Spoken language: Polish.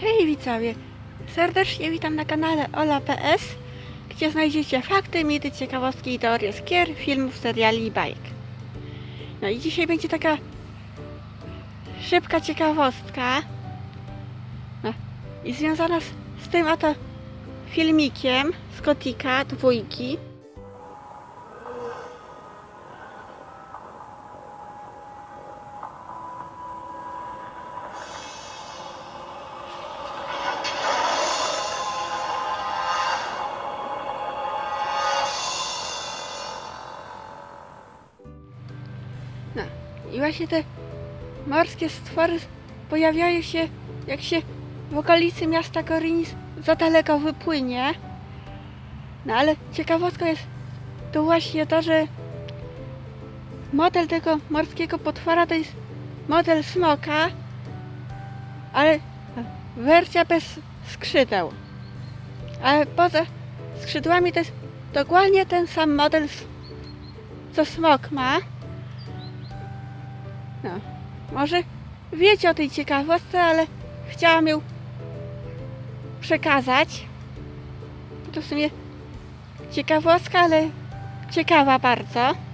Hej widzowie, serdecznie witam na kanale Ola.ps, gdzie znajdziecie fakty, mity, ciekawostki i teorie z gier, filmów, seriali i bajek. No i dzisiaj będzie taka szybka ciekawostka no, i związana z, z tym oto filmikiem z Kotika dwójki. No i właśnie te morskie stwory pojawiają się, jak się w okolicy miasta Korinis za daleko wypłynie. No ale ciekawostką jest to właśnie to, że model tego morskiego potwora to jest model smoka, ale wersja bez skrzydeł. Ale poza skrzydłami to jest dokładnie ten sam model, co smok ma. No, może wiecie o tej ciekawostce, ale chciałam ją przekazać. To w sumie ciekawostka, ale ciekawa bardzo.